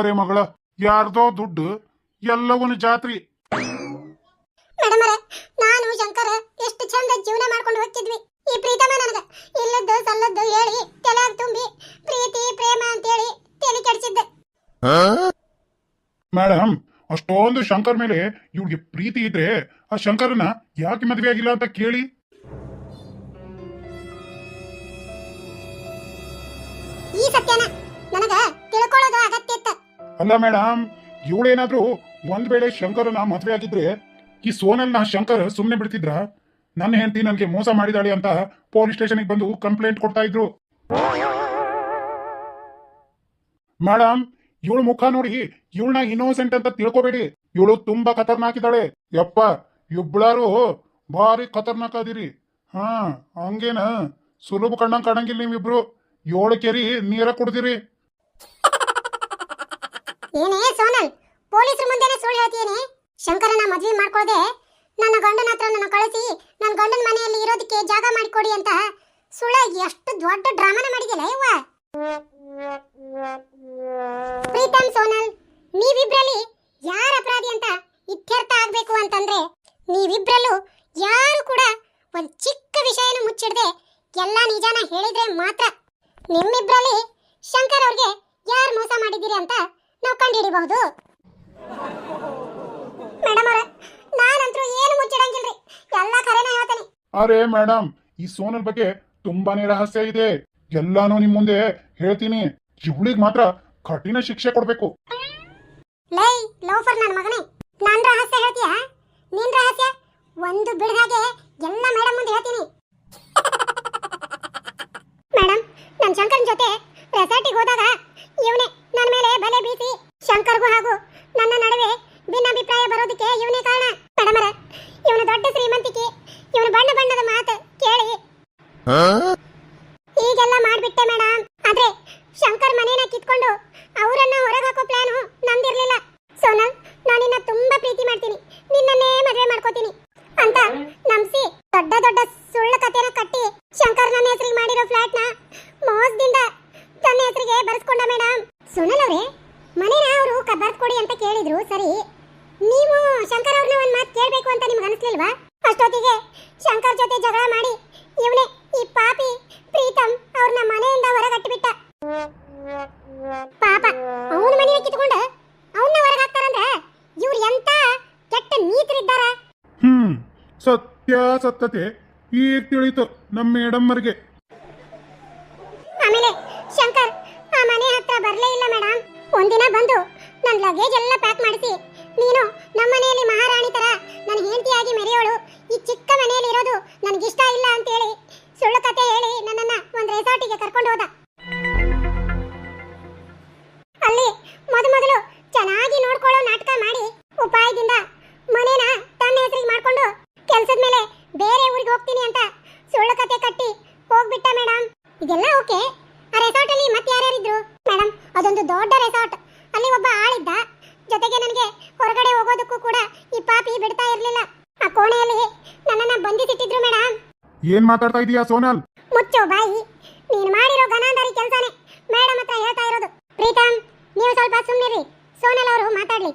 ಬಪ್ಪರೆ ಮಗಳ ಯಾರ್ದೋ ದುಡ್ಡು ಎಲ್ಲವನ್ನ ಜಾತ್ರಿ. ಮೇಡಮರ ನಾನು ಶಂಕರ ಎಷ್ಟು ಚಂದ ಜೀವನ ಮಾಡ್ಕೊಂಡು ಹೋಗ್ತಿದ್ವಿ. ಈ ಪ್ರೀತಮ ನನಗ ಇಲ್ಲದ್ದು ಸಲ್ಲದ್ದು ಹೇಳಿ ತಲೆಯಾಗ ತುಂಬಿ ಪ್ರೀತಿ ಪ್ರೇಮ ಅಂತೇಳಿ ತಲೆ ಕೆಡಿಸಿದ್ದೆ. ಮೇಡಮ್ ಅಷ್ಟೊಂದು ಶಂಕರ್ ಮೇಲೆ ಇವ್ರಿಗೆ ಪ್ರೀತಿ ಇದ್ರೆ ಆ ಶಂಕರನ ಯಾಕೆ ಮದುವೆ ಆಗಿಲ್ಲ ಅಂತ ಕೇಳಿ? ಈ ಸತ್ಯನ ನನಗ ತಿಳ್ಕೊಳ್ಳೋದು ಅಗತ್ಯ ಇತ್ತ. ಅಲ್ಲ ಮೇಡಮ್ ಇವಳೇನಾದ್ರೂ ಒಂದ್ ವೇಳೆ ನಾ ಮದ್ವೆ ಆಗಿದ್ರೆ ಈ ಸೋನಲ್ನ ಶಂಕರ್ ಸುಮ್ನೆ ಬಿಡ್ತಿದ್ರ? ನನ್ನ ಹೆಂಡತಿ ನನಗೆ ಮೋಸ ಮಾಡಿದಾಳೆ ಅಂತ ಪೊಲೀಸ್ ಸ್ಟೇಷನ್ಗೆ ಬಂದು ಕಂಪ್ಲೇಂಟ್ ಕೊಡ್ತಾ ಇದ್ರು. ಮೇಡಮ್ ಇವಳು ಮುಖ ನೋಡಿ ಇವಳನ್ನ ಇನ್ನೋಸೆಂಟ್ ಅಂತ ತಿಳ್ಕೊಬೇಡಿ. ಇವಳು ತುಂಬಾ ಖತರ್ನಾಕ್ ಇದ್ದಾಳೆ. ಯಪ್ಪ ಇಬ್ಬಳಾರು ಭಾರಿ ಖತರ್ನಾಕ್ ಅದಿರಿ ಹಾ, ಹಂಗೇನ? ಸುಲಭ ಕಣ್ಣಂಗ್ ಕಾಣಂಗಿಲ್ಲ ನೀವಿಬ್ರು. ಏಳು ಕೆರಿ ನೀರ ಕುಡ್ದಿರಿ. ಏನೇ ಸೋನಲ್, ಪೊಲೀಸರ ಮುಂದೆನೆ ಸುಳ್ಳು ಹೇಳ್ತೀನಿ ಶಂಕರನ ಮದುವೆ ಮಾಡ್ಕೊಳ್ಳದೆ ನನ್ನ ಗಂಡನ ಹತ್ರ ನನ್ನ ಕಳಿಸಿ ನನ್ನ ಗಂಡನ ಮನೆಯಲ್ಲಿ ಇರೋದಕ್ಕೆ ಜಾಗ ಮಾಡಿಕೊಡಿ ಅಂತ ಸುಳ್ಳಾಗಿ ಎಷ್ಟು ದೊಡ್ಡ ಡ್ರಾಮಾನ ಮಾಡಿದೆಯಲ್ಲ ಇವ್ವ ಪ್ರೀತಮ್ ಸೋನಲ್, ನೀವಿಬ್ರಲ್ಲಿ ಯಾರ ಅಪರಾಧಿ ಅಂತ ಇತ್ಯರ್ಥ ಆಗಬೇಕು ಅಂತಂದ್ರೆ ನೀವಿಬ್ರಲ್ಲೂ ಯಾರು ಕೂಡ ಒಂದು ಚಿಕ್ಕ ವಿಷಯನ ಮುಚ್ಚಿಡದೆ ಎಲ್ಲ ನಿಜಾನ ಹೇಳಿದ್ರೆ ಮಾತ್ರ. ನಿಮ್ಮಿಬ್ರಲ್ಲಿ ಶಂಕರ್ ಅವ್ರಿಗೆ ಯಾರು ಮೋಸ ಮಾಡಿದ್ದೀರಿ ಅಂತ ನಾವು ಕಂಡುಹಿಡಿಬಹುದು. ಮೇಡಮ್ ಅವರೇ ನಾನಂತರೂ ಏನು ಮುಚ್ಚಿಡಂಗಿಲ್ರಿ. ಎಲ್ಲ ಖರೇನ ಹೇಳ್ತೇನೆ. ಅರೆ ಮೇಡಮ್ ಈ ಸೋನಲ್ ಬಗ್ಗೆ ತುಂಬಾನೇ ರಹಸ್ಯ ಇದೆ. ಎಲ್ಲಾನು ನಿಮ್ ಮುಂದೆ ಹೇಳ್ತೀನಿ. ಇವಳಿಗ್ ಮಾತ್ರ ಕಠಿಣ ಶಿಕ್ಷೆ ಕೊಡ್ಬೇಕು. ಲೈ ಲೋಫರ್ ನನ್ನ ಮಗನೇ. ನನ್ನ ರಹಸ್ಯ ಹೇಳ್ತೀಯ? ನಿನ್ ರಹಸ್ಯ? ಒಂದು ಬಿಡದಾಗೆ ಎಲ್ಲ ಮೇಡಮ್ ಮುಂದೆ ಹೇಳ್ತೀನಿ ಮೇಡಮ್ ನನ್ನ ಶಂಕರನ್ ಜೊತೆ ರೆಸಾರ್ಟಿಗೆ ಹೋದಾಗ ಇವನೇ ನನ್ನ ಮೇಲೆ ಬಲೆ ಬೀಸಿ ಶಂಕರ್ಗೂ ಹಾಗೂ ನನ್ನ ನಡುವೆ ಭಿನ್ನಾಭಿಪ್ರಾಯ ಬರೋದಕ್ಕೆ ಇವನೇ ಕಾರಣ ಮೇಡಮರ ಇವನ ದೊಡ್ಡ ಶ್ರೀಮಂತಿಕೆ ಇವನ ಬಣ್ಣ ಬಣ್ಣದ ಮಾತು ಕೇಳಿ ಹೀಗೆಲ್ಲ ಮಾಡ್ಬಿಟ್ಟೆ ಮೇಡಮ್ ಆದ್ರೆ ಶಂಕರ್ ಮನೇನ ಕಿತ್ಕೊಂಡು ಅವರನ್ನ ಹೊರಗೆ ಹಾಕೋ ಪ್ಲಾನು ನಂದಿರ್ಲಿಲ್ಲ ಸೋನಲ್ ನಾನಿನ್ನ ತುಂಬಾ ಪ್ರೀತಿ ಮಾಡ್ತೀನಿ ನಿನ್ನನ್ನೇ ಮದುವೆ ಮಾಡ್ಕೋತೀನಿ ಅಂತ ನಂಬಿಸಿ ದೊಡ್ಡ ದೊಡ್ಡ ಸುಳ್ಳು ಕಥೆನ ಕಟ್ಟಿ ಶಂಕರ್ ನನ್ನ ಹೆಸರಿಗೆ ಮಾಡಿರೋ ಫ್ಲಾಟ್ನ ಮೋಸದಿಂದ ತನ್ನ ಹೆಸರಿಗೆ ಬರೆಸ್ಕೊಂಡ ಮೇಡಮ್ ಸೋನಲ್ ಅವರೇ ಮನೇನ ಅವರು ಬರ್ಸ್ಕೊಡಿ ಅಂತ ಕೇಳಿದ್ರು ಸರಿ ನೀವು ಶಂಕರ್ ಅವ್ರನ್ನ ಒಂದ್ ಮಾತು ಕೇಳಬೇಕು ಅಂತ ನಿಮ್ಗೆ ಅನಿಸ್ಲಿಲ್ವಾ? ಅಷ್ಟೊತ್ತಿಗೆ ಶಂಕರ್ ಜೊತೆ ಜಗಳ ಮಾಡಿ ಇವನೇ ಈ ಪಾಪಿ ಪ್ರೀತಮ್ ಅವ್ರನ್ನ ಮನೆಯಿಂದ ಹೊರಗಟ್ಟಿಬಿಟ್ಟ. ಪಾಪ ಅವನ ಮನೆಯ ಕಿತ್ಕೊಂಡು ಅವನ್ನ ಹೊರಗಾಕ್ತಾರಂದ್ರೆ ಇವ್ರು ಎಂತ ಕೆಟ್ಟ ನೀತರಿದ್ದಾರ? ಹ್ಮ್ ಸತ್ಯ ಸತ್ಯತೆ ಈಗ ತಿಳಿಯಿತು ನಮ್ಮ ಮೇಡಮ್ಮರಿಗೆ. ಆಮೇಲೆ ಶಂಕರ್ ಆ ಮನೆ ಹತ್ರ ಬರಲೇ ಇಲ್ಲ ಮೇಡಮ್ ಒಂದಿನ ಬಂದು ನನ್ನ ಲಗೇಜ್ ಎಲ್ಲ ಪ್ಯಾಕ್ ಮಾಡಿಸಿ ನೀನು ನಮ್ಮ ಮನೆಯಲ್ಲಿ ಮಹಾರಾಣಿ ತರ ನನ್ನ ಹೆಂಡತಿಯಾಗಿ ಮೆರೆಯೋಳು. ಈ ಚಿಕ್ಕ ಮನೆಯಲ್ಲಿ ಇರೋದು ನನಗಿಷ್ಟ ಇಲ್ಲ ಅಂತೇಳಿ ಸುಳ್ಳು ಕತೆ ಹೇಳಿ ನನ್ನನ್ನ ಒಂದು ರೆಸಾರ್ಟಿಗೆ ಕರ್ಕೊಂಡು ಹೋದ. ಅಲ್ಲಿ ಮೊದಮೊದಲು ಚೆನ್ನಾಗಿ ನೋಡ್ಕೊಳ್ಳೋ ನಾಟಕ ಮಾಡಿ ಉಪಾಯದಿಂದ ಮನೇನ ತನ್ನ ಹೆಸರಿಗೆ ಮಾಡ್ಕೊಂಡು ಕೆಲಸದ ಮೇಲೆ ಬೇರೆ ಊರಿಗೆ ಹೋಗ್ತೀನಿ ಅಂತ ಸುಳ್ಳು ಕತೆ ಕಟ್ಟಿ ಹೋಗ್ಬಿಟ್ಟ ಮೇಡಮ್ ಇದೆಲ್ಲ ಓಕೆ? ಆ ರೆಸಾರ್ಟ್ ಅಲ್ಲಿ ಮತ್ತೆ ಯಾರ್ಯಾರಿದ್ರು? ಮೇಡಮ್ ಅದೊಂದು ದೊಡ್ಡ ರೆಸಾರ್ಟ್ ಅಲ್ಲಿ ಒಬ್ಬ ಆಳಿದ್ದ. ಜೊತೆಗೆ ನನಗೆ ಪಾಪಿ ಬಿಡ್ತಾ ಇರ್ಲಿಲ್ಲ. ಆ ಕೋಣೆಯಲ್ಲಿ ನನ್ನನ್ನ ಬಂಧಿಸಿಟ್ಟಿದ್ರು ಮೇಡಮ್ ಏನ್ ಮಾತಾಡ್ತಾ ಇದೀಯಾ ಸೋನಲ್? ಮುಚ್ಚೋ ಬಾಯಿ. ನೀನು ಮಾಡಿರೋ ಗನಾಂಧಾರಿ ಕೆಲಸನೇ ಮೇಡಮ್ ಹತ್ರ ಹೇಳ್ತಾ ಇರೋದು. ಪ್ರೀತಮ್ ನೀವು ಸ್ವಲ್ಪ ಸುಮ್ಮನಿರಿ ಸೋನಲ್ ಅವರು ಮಾತಾಡ್ಲಿ.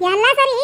ಎಲ್ಲ ಸರಿ.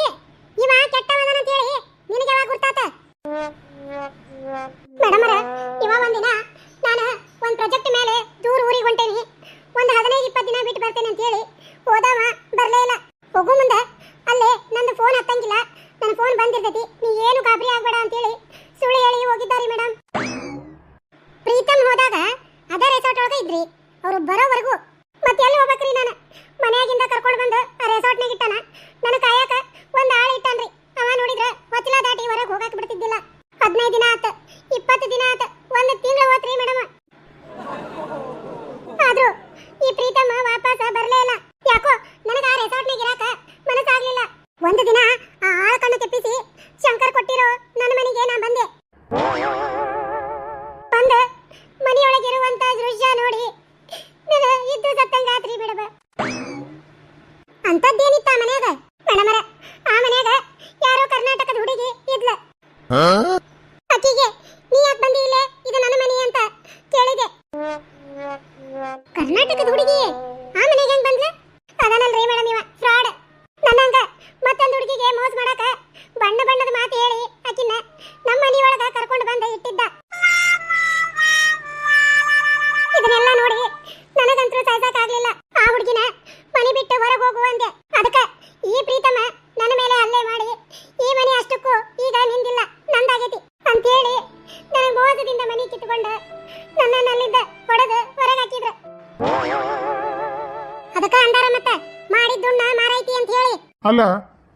ಅಂದಾರ ಮತ್ತೆ? ಮಾರೈತಿ ಅಂತ ಹೇಳಿ. ಅಲ್ಲ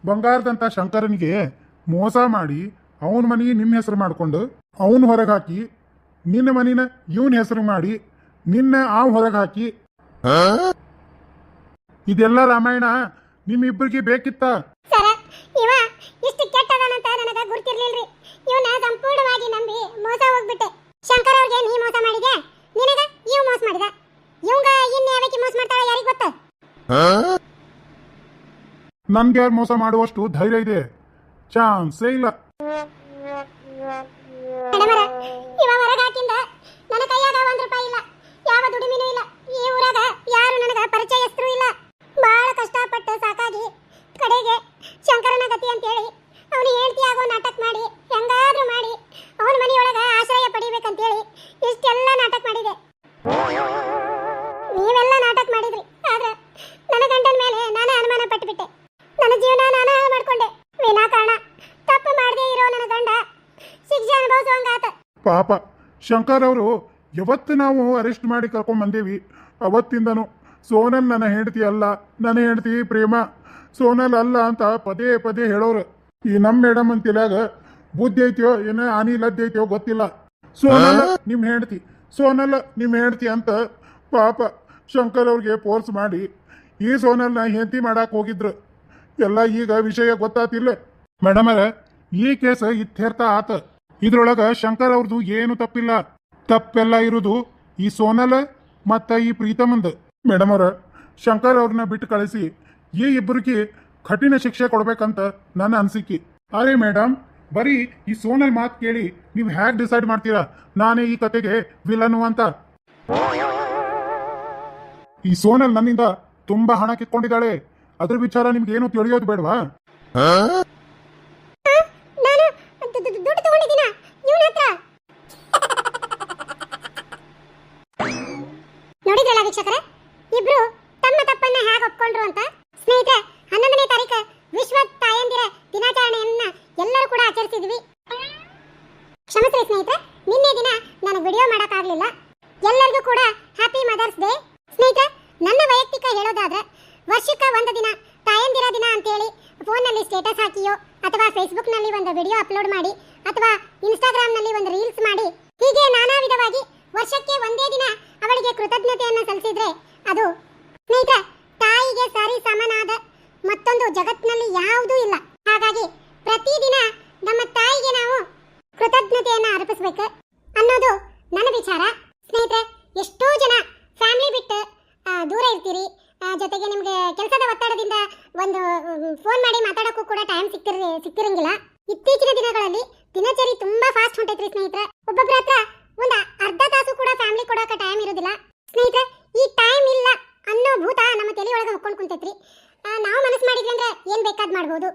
ಬಂಗಾರದಂತ ಶಂಕರನಿಗೆ ಮೋಸ ಮಾಡಿ ಅವನ ಮನೆಗೆ ನಿಮ್ಮ ಹೆಸರು ಮಾಡ್ಕೊಂಡು ಅವನ ಹೊರಗೆ ಹಾಕಿ ನಿನ್ನ ಮನಿನ ಇವನ್ ಹೆಸರು ಮಾಡಿ ನಿನ್ನ ಆ ಹೊರಗೆ ಹಾಕಿ. ಇದೆಲ್ಲ ರಾಮಾಯಣ ನಿಮ್ಮಿಬ್ಬರಿಗೆ ಬೇಕಿತ್ತ? ಸರ ಇವ ಇಷ್ಟು ಕೆಟ್ಟದನಂತ ನನಗ ಗುರ್ತಿರ್ಲಿಲ್ರಿ. ಇವನ ಸಂಪೂರ್ಣವಾಗಿ ನಂಬಿ ಮೋಸ ಹೋಗ್ಬಿಟ್ಟೆ. ಶಂಕರ್ ಅವ್ರಿಗೆ ನೀ ಮೋಸ ಮಾಡಿದೆ ನಿನಗ ಇವ್ ಮೋಸ ಮಾಡಿದ. ಇವಂಗ ಇನ್ ಯಾವಕ್ಕೆ ಮೋಸ ಮಾಡ್ತಾಳ ಯಾರಿಗ್ ಗೊತ್ತ? ನನ್ಗೆ ಮೋಸ ಮಾಡುವಷ್ಟು ಧೈರ್ಯ ಇದೆ. ಚಾನ್ಸೇ ಇಲ್ಲ. ಪಾಪ ಶಂಕರ್ ಅವರು ಯಾವತ್ತು ನಾವು ಅರೆಸ್ಟ್ ಮಾಡಿ ಕರ್ಕೊಂಡ್ ಬಂದೇವಿ? ಅವತ್ತಿಂದನು ಸೋನಲ್ ನನ್ನ ಹೆಂಡತಿ ಅಲ್ಲ ನನ್ನ ಹೆಂಡತಿ ಪ್ರೇಮ ಸೋನಲ್ ಅಲ್ಲ ಅಂತ ಪದೇ ಪದೇ ಹೇಳೋರು. ಈ ನಮ್ಮ ಮೇಡಮ್ ಅಂತಿಲಾಗ ಬುದ್ಧಿ ಐತಿಯೋ ಏನೋ ಆನಿ ಲದ್ದಿ ಐತಿಯೋ ಗೊತ್ತಿಲ್ಲ. ಸೋನಲ್ ನಿಮ್ ಹೆಂಡತಿ ಸೋನಲ್ ನಿಮ್ ಹೆಂಡತಿ ಅಂತ ಪಾಪ ಶಂಕರ್ ಅವ್ರಿಗೆ ಫೋರ್ಸ್ ಮಾಡಿ ಈ ಸೋನಲ್ನ ಹೆಂಡತಿ ಮಾಡಕ್ ಹೋಗಿದ್ರು. ಎಲ್ಲ ಈಗ ವಿಷಯ ಗೊತ್ತಾತಿಲ್ಲ. ಮೇಡಮರ ಈ ಕೇಸ್ ಇತ್ಯರ್ಥ ಆತ. ಇದ್ರೊಳಗ ಶಂಕರ್ ಅವ್ರದ್ದು ಏನು ತಪ್ಪಿಲ್ಲ. ತಪ್ಪೆಲ್ಲ ಇರುದು ಈ ಸೋನಲ್ ಮತ್ತ ಈ ಪ್ರೀತಮಂದ್. ಮೇಡಮ್ ಅವ್ರ, ಶಂಕರ್ ಅವ್ರನ್ನ ಬಿಟ್ಟು ಕಳಿಸಿ. ಈ ಇಬ್ಬರಿಗೆ ಕಠಿಣ ಶಿಕ್ಷೆ ಕೊಡ್ಬೇಕಂತ ನನ್ನ ಅನಿಸಿಕೆ. ಅರೆ ಮೇಡಮ್, ಬರೀ ಈ ಸೋನಲ್ ಮಾತು ಕೇಳಿ ನೀವು ಹ್ಯಾಕ್ ಡಿಸೈಡ್ ಮಾಡ್ತೀರಾ? ನಾನೇ ಈ ಕತೆಗೆ ವಿಲನು ಅಂತ. ಈ ಸೋನಲ್ ನನ್ನಿಂದ ತುಂಬಾ ಹಣ ಕಿತ್ಕೊಂಡಿದ್ದಾಳೆ. ಅದ್ರ ವಿಚಾರ ನಿಮ್ಗೆ ಏನು ತಿಳಿಯೋದು ಬೇಡವಾ ನಾನು ದು- ದು- ದುಡ್ಡು ತಗೊಂಡಿದ್ದೀನ ಇವನ ಹತ್ರ ನೋಡಿದ್ರಲ್ಲ ವೀಕ್ಷಕರೇ ಇಬ್ರು ತಮ್ಮ ತಪ್ಪನ್ನ ಹೇಗೆ ಒಪ್ಕೊಂಡ್ರು ಅಂತ ಸ್ನೇಹಿತರೆ ಹನ್ನೊಂದನೇ ತಾರೀಕು ವಿಶ್ವ ತಾಯಂದಿರ ದಿನಾಚರಣೆಯನ್ನ ಎಲ್ಲರೂ ಕೂಡ ಆಚರಿಸಿದ್ವಿ ಕ್ಷಮಿಸ್ರಿ ಸ್ನೇಹಿತರೆ ನಿನ್ನೆ ದಿನ ನಾನು ವಿಡಿಯೋ ಮಾಡೋಕ್ಕಾಗಲಿಲ್ಲ. ಎಲ್ಲರಿಗೂ ಕೂಡ ಹ್ಯಾಪಿ ಮದರ್ಸ್ ಡೇ ಸ್ನೇಹಿತರೆ, ನನ್ನ ವೈಯಕ್ತಿಕ ಹೇಳೋದಾದ್ರೆ, ವರ್ಷಕ್ಕೆ ಒಂದು ದಿನ ತಾಯಂದಿರ ದಿನ ಅಂತೇಳಿ ಫೋನಲ್ಲಿ ಸ್ಟೇಟಸ್ ಹಾಕಿಯೋ, ಅಥವಾ ಫೇಸ್ಬುಕ್ನಲ್ಲಿ ಒಂದು ವಿಡಿಯೋ ಅಪ್ಲೋಡ್ ಮಾಡಿ, ಅಥವಾ ಇನ್ಸ್ಟಾಗ್ರಾಮ್ನಲ್ಲಿ ಒಂದು ರೀಲ್ಸ್ ಮಾಡಿ, ಹೀಗೆ ನಾನಾ ವಿಧವಾಗಿ ವರ್ಷಕ್ಕೆ ಒಂದೇ ದಿನ ಅವಳಿಗೆ ಕೃತಜ್ಞತೆಯನ್ನು ಸಲ್ಲಿಸಿದ್ರೆ ಅದು ಸ್ನೇಹಿತರೆ, ತಾಯಿಗೆ ಸರಿ ಸಮನಾದ ಮತ್ತೊಂದು ಜಗತ್ತಿನಲ್ಲಿ ಯಾವುದೂ ಇಲ್ಲ ಹಾಗಾಗಿ ಪ್ರತಿದಿನ ನಮ್ಮ ತಾಯಿಗೆ ನಾವು ಕೃತಜ್ಞತೆಯನ್ನ ಅರ್ಪಿಸ್ಬೇಕು ಅನ್ನೋದು ನನ್ನ ವಿಚಾರ ಸ್ನೇಹಿತರೆ ಎಷ್ಟೋ ಜನ ಫ್ಯಾಮಿಲಿ ಬಿಟ್ಟು ಆ, ದೂರ ಇರ್ತೀರಿ ಆ, ಜೊತೆಗೆ ನಿಮ್ಗೆ ಕೆಲಸದ ಒತ್ತಡದಿಂದ ಒಂದು ಫೋನ್ ಮಾಡಿ ಮಾತಾಡೋಕ್ಕೂ ಕೂಡ ಟೈಮ್ ಸಿಕ್ತಿರ್ ಸಿಕ್ತಿರಂಗಿಲ್ಲ. ಇತ್ತೀಚಿನ ದಿನಗಳಲ್ಲಿ ದಿನಚರಿ ತುಂಬಾ ಫಾಸ್ಟ್ ಹೊಂಟೈತ್ರಿ ಸ್ನೇಹಿತರೆ. ಒಬ್ಬೊಬ್ಬರ ಹತ್ರ ಒಂದ ಅರ್ಧ ತಾಸು ಕೂಡ ಫ್ಯಾಮಿಲಿ ಕೊಡೋಕೆ ಟೈಮ್ ಇರೋದಿಲ್ಲ. ಸ್ನೇಹಿತರೆ, ಈ ಟೈಮ್ ಇಲ್ಲ ಅನ್ನೋ ಭೂತ ನಮ್ಮ ತಲೆ ಒಳಗೆ ಹೊಕ್ಕೊಂಡು ಕುಂತೈತ್ರಿ ನಾವು ಮನಸ್ಸು ಮಾಡಿದ್ವಿ ಅಂದ್ರೆ ಏನ್ ಬೇಕಾದ್ ಮಾಡ್ಬೋದು.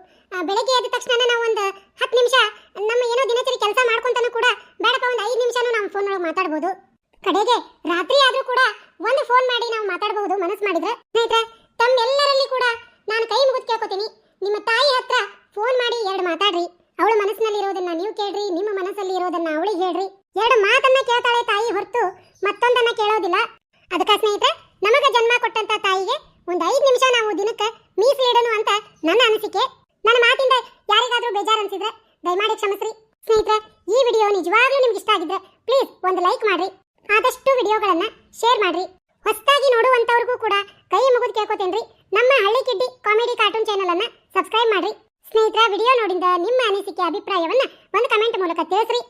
ಬೆಳಗ್ಗೆ ಎದ್ದ ತಕ್ಷಣ ನಾವು ಒಂದು ಹತ್ತು ನಿಮಿಷ ನಮ್ಮ ಏನೋ ದಿನಚರಿ ಕೆಲಸ ಮಾಡ್ಕೊಂತಾನು ಕೂಡ ಬೇಡಪ್ಪ, ಒಂದು ಐದು ನಿಮಿಷನೂ ನಾವು ಫೋನ್ ಒಳಗೆ ಮಾತಾಡ್ಬೋದು. ಕಡೆಗೆ ರಾತ್ರಿ ಆದ್ರೂ ಕೂಡ ಒಂದು ಫೋನ್ ಮಾಡಿ ನಾವು ಮಾತಾಡಬಹುದು ಮನಸ್ಸು ಮಾಡಿದ್ರೆ. ಸ್ನೇಹಿತರೆ, ತಮ್ಮೆಲ್ಲರಲ್ಲಿ ಕೂಡ ನಿಮ್ಮ ತಾಯಿ ಹತ್ರ ಫೋನ್ ಮಾಡಿ ಎರಡು ಮಾತಾಡ್ರಿ. ಅವಳ ಮನಸ್ಸಿನಲ್ಲಿ ಇರೋದನ್ನ ನೀವು ಕೇಳ್ರಿ, ನಿಮ್ಮ ಮನಸ್ಸಲ್ಲಿ ಇರೋದನ್ನ ಅವಳಿಗೆ ಹೇಳ್ರಿ. ಎರಡು ಮಾತನ್ನ ಕೇಳ್ತಾಳೆ ತಾಯಿ ಹೊರತು ಮತ್ತೊಂದನ್ನ ಕೇಳೋದಿಲ್ಲ. ಅದಕ್ಕ ಸ್ನೇಹಿತರೆ, ನಮಗ ಜನ್ಮ ಕೊಟ್ಟಂತ ತಾಯಿಗೆ ಒಂದು ಐದು ನಿಮಿಷ ನಾವು ದಿನಕ್ಕೆ ಮೀಸಲಿಡೋಣ ಅಂತ ನನ್ನ ಅನಿಸಿಕೆ. ನನ್ನ ಮಾತಿಂದ ಯಾರಿಗಾದ್ರೂ ಬೇಜಾರು ಅನ್ಸಿದ್ರೆ ದಯಮಾಡಿ ಕ್ಷಮಿಸ್ರಿ. ಸ್ನೇಹಿತರೆ, ಈ ವಿಡಿಯೋ ನಿಜವಾಗ್ಲೂ ನಿಮ್ಗೆ ಇಷ್ಟ ಆಗಿದ್ರೆ ಪ್ಲೀಸ್ ಒಂದು ಲೈಕ್ ಮಾಡ್ರಿ. ಆದಷ್ಟು ವಿಡಿಯೋಗಳನ್ನ ಶೇರ್ ಮಾಡ್ರಿ. ಹೊಸದಾಗಿ ನೋಡುವಂತವ್ರಿಗೂ ಕೂಡ ಕೈ ಮುಗಿದು ಕೇಳ್ಕೊತೇನ್ರಿ. ನಮ್ಮ ಹಳ್ಳಿ ಕಿಡ್ಡಿ ಕಾಮಿಡಿ ಕಾರ್ಟೂನ್ ಚಾನೆಲ್ ಅನ್ನ ಸಬ್ಸ್ಕ್ರೈಬ್ ಮಾಡ್ರಿ. ಸ್ನೇಹಿತರ ವಿಡಿಯೋ ನೋಡಿದ ನಿಮ್ಮ ಅನಿಸಿಕೆ, ಅಭಿಪ್ರಾಯವನ್ನ ಒಂದು ಕಮೆಂಟ್ ಮೂಲಕ ತಿಳಿಸ್ರಿ.